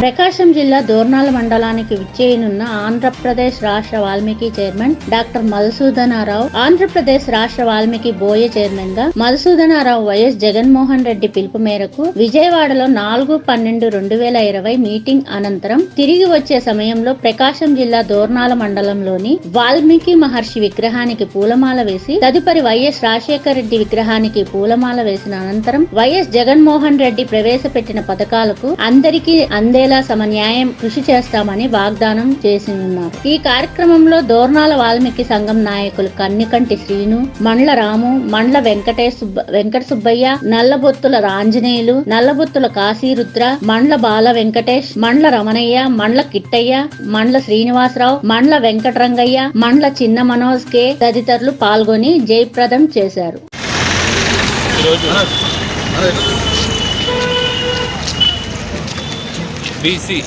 ప్రకాశం జిల్లా దోర్నాల మండలానికి విచ్చేయనున్న ఆంధ్రప్రదేశ్ రాష్ట్ర వాల్మీకి చైర్మన్ డాక్టర్ మధుసూదనారావు ఆంధ్రప్రదేశ్ రాష్ట్ర వాల్మీకి బోయ చైర్మన్గా మధుసూదనారావు వైఎస్ జగన్మోహన్ రెడ్డి పిలుపు మేరకు విజయవాడలో నాలుగు పన్నెండు రెండు వేల ఇరవై మీటింగ్ అనంతరం తిరిగి వచ్చే సమయంలో ప్రకాశం జిల్లా దోర్నాల మండలంలోని వాల్మీకి మహర్షి విగ్రహానికి పూలమాల వేసి తదుపరి వైఎస్ రాజశేఖర రెడ్డి విగ్రహానికి పూలమాల వేసిన అనంతరం వైఎస్ జగన్మోహన్ రెడ్డి ప్రవేశపెట్టిన పథకాలకు అందరికీ అందేలా సమన్యాయం కృషి చేస్తామని వాగ్దానం చేసి ఉన్నారు ఈ కార్యక్రమంలో దోర్నాల వాల్మీకి సంఘం నాయకులు కన్నికంటి శ్రీను మండ్ల రాము మండ్ల వెంకటేశ్ వెంకట సుబ్బయ్య నల్లబొత్తుల రాంజనేయులు నల్లబొత్తుల కాశీరుద్ర మండ్ల బాల వెంకటేష్ మండ్ల రమణయ్య మండ్ల కిట్టయ్య మండ్ల శ్రీనివాసరావు మండ్ల వెంకటరంగయ్య మండ్ల చిన్న మనోజ్ కే తదితరులు పాల్గొని జయప్రదం చేశారు ఈరోజు బీసీ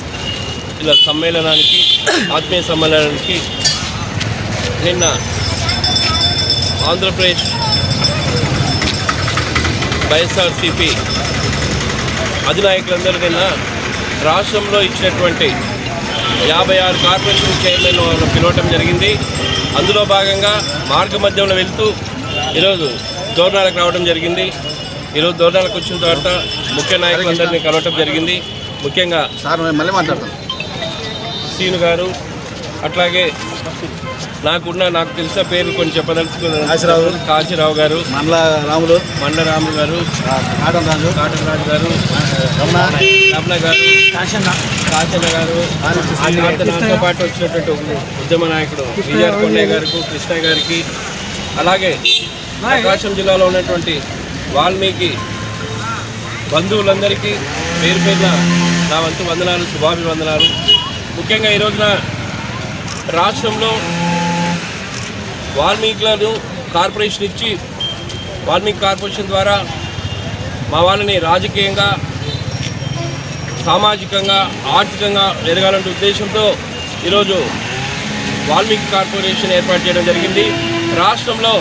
ఇలా సమ్మేళనానికి ఆత్మీయ సమ్మేళనానికి నిన్న ఆంధ్రప్రదేశ్ వైఎస్ఆర్సిపి అధినాయకులందరూ నిన్న రాష్ట్రంలో ఇచ్చినటువంటి యాభై ఆరు కార్పొరేషన్ చైర్మన్ వాళ్ళు పిలవటం జరిగింది. అందులో భాగంగా మార్గ మధ్యంలో వెళ్తూ ఈరోజు దోర్నాలకు రావడం జరిగింది. ఈరోజు దోర్నాలకు వచ్చిన తర్వాత ముఖ్య నాయకులందరినీ కలవటం జరిగింది. ముఖ్యంగా సార్ మేము మళ్ళీ మాట్లాడతాం. సీను గారు అట్లాగే నాకున్న నాకు తెలిసిన పేర్లు కొన్ని చెప్పదలుచుకున్నాను కాశీరావు. కాశీరావు గారు మండల రాములు. మండరాము గారు కాటన్ రాజు. కాటరాజు గారు రమణ. రమణ గారు కాచన్న గారు నాతో నాతో పాటు వచ్చినటువంటి ఉద్యమ నాయకుడు విజయ్ కొండయ్య గారికి కృష్ణ గారికి అలాగే ప్రకాశం జిల్లాలో ఉన్నటువంటి వాల్మీకి బంధువులందరికీ పేరు పేరున నా వంతు వందనాలు శుభాభివందనాలు. ముఖ్యంగా ఈ రోజున రాష్ట్రంలో వాల్మీకులను కార్పొరేషన్ ఇచ్చి వాల్మీకి కార్పొరేషన్ ద్వారా మా వాళ్ళని రాజకీయంగా సామాజికంగా ఆర్థికంగా ఎదగాలంటే ఉద్దేశంతో ఈరోజు వాల్మీకి కార్పొరేషన్ ఏర్పాటు చేయడం జరిగింది. రాష్ట్రంలో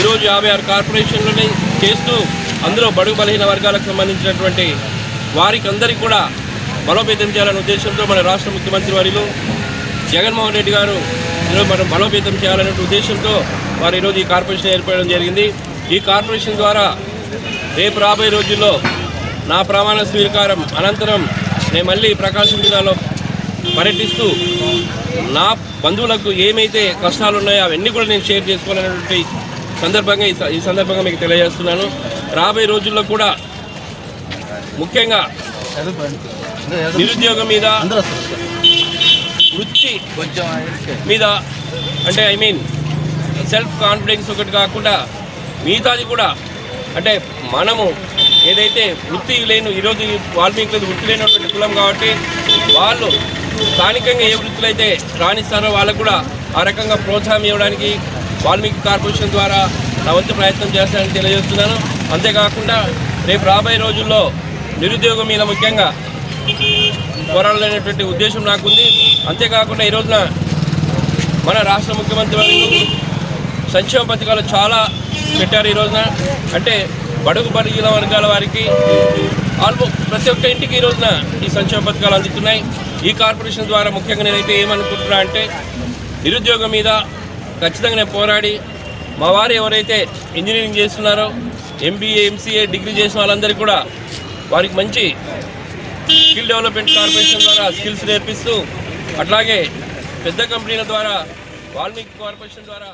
ఈరోజు యాభై ఆరు కార్పొరేషన్లని చేస్తూ అందులో బడుగు బలహీన వర్గాలకు సంబంధించినటువంటి వారికి అందరికీ కూడా బలోపేతం చేయాలనే ఉద్దేశంతో మన రాష్ట్ర ముఖ్యమంత్రి వారిలో జగన్మోహన్ రెడ్డి గారు ఈరోజు మనం బలోపేతం చేయాలనే ఉద్దేశంతో వారు ఈరోజు ఈ కార్పొరేషన్ ఏర్పడడం జరిగింది. ఈ కార్పొరేషన్ ద్వారా రేపు రాబోయే రోజుల్లో నా ప్రమాణ స్వీకారం అనంతరం నేను మళ్ళీ ప్రకాశం జిల్లాలో పర్యటిస్తూ నా బంధువులకు ఏమైతే కష్టాలు ఉన్నాయో అవన్నీ కూడా నేను షేర్ చేసుకోవాలనేటువంటి సందర్భంగా ఈ స- ఈ సందర్భంగా మీకు తెలియజేస్తున్నాను. రాబోయే రోజుల్లో కూడా ముఖ్యంగా నిరుద్యోగం మీద వృత్తి మీద అంటే ఐ మీన్ సెల్ఫ్ కాన్ఫిడెన్స్ ఒకటి కాకుండా మిగతాది కూడా అంటే మనము ఏదైతే వృత్తి లేని ఈరోజు ఈ వృత్తి లేనటువంటి కులం కాబట్టి వాళ్ళు స్థానికంగా ఏ వృత్తులు అయితే రాణిస్తారో వాళ్ళకు కూడా ఆ రకంగా ప్రోత్సాహం ఇవ్వడానికి వాల్మీకి కార్పొరేషన్ ద్వారా నా వంతు ప్రయత్నం చేస్తానని తెలియజేస్తున్నాను. అంతేకాకుండా రేపు రాబోయే రోజుల్లో నిరుద్యోగం మీద ముఖ్యంగా పోరాడాలనేటువంటి ఉద్దేశం నాకుంది. అంతేకాకుండా ఈ రోజున మన రాష్ట్ర ముఖ్యమంత్రి వారు సంక్షేమ పథకాలు చాలా పెట్టారు ఈ రోజున. అంటే బడుగు బలిగిన వర్గాల వారికి ఆల్మోస్ట్ ప్రతి ఒక్క ఇంటికి ఈ రోజున ఈ సంక్షేమ పథకాలు అందుతున్నాయి. ఈ కార్పొరేషన్ ద్వారా ముఖ్యంగా నేనైతే ఏమనుకుంటున్నా అంటే నిరుద్యోగం మీద ఖచ్చితంగా నేను పోరాడి మా వారు ఎవరైతే ఇంజనీరింగ్ చేస్తున్నారో ఎంబీఏ ఎంసీఏ డిగ్రీ చేసిన వాళ్ళందరికీ కూడా వారికి మంచి స్కిల్ డెవలప్మెంట్ కార్పొరేషన్ ద్వారా స్కిల్స్ నేర్పిస్తూ అట్లాగే పెద్ద కంపెనీల ద్వారా వాల్మీకి కార్పొరేషన్ ద్వారా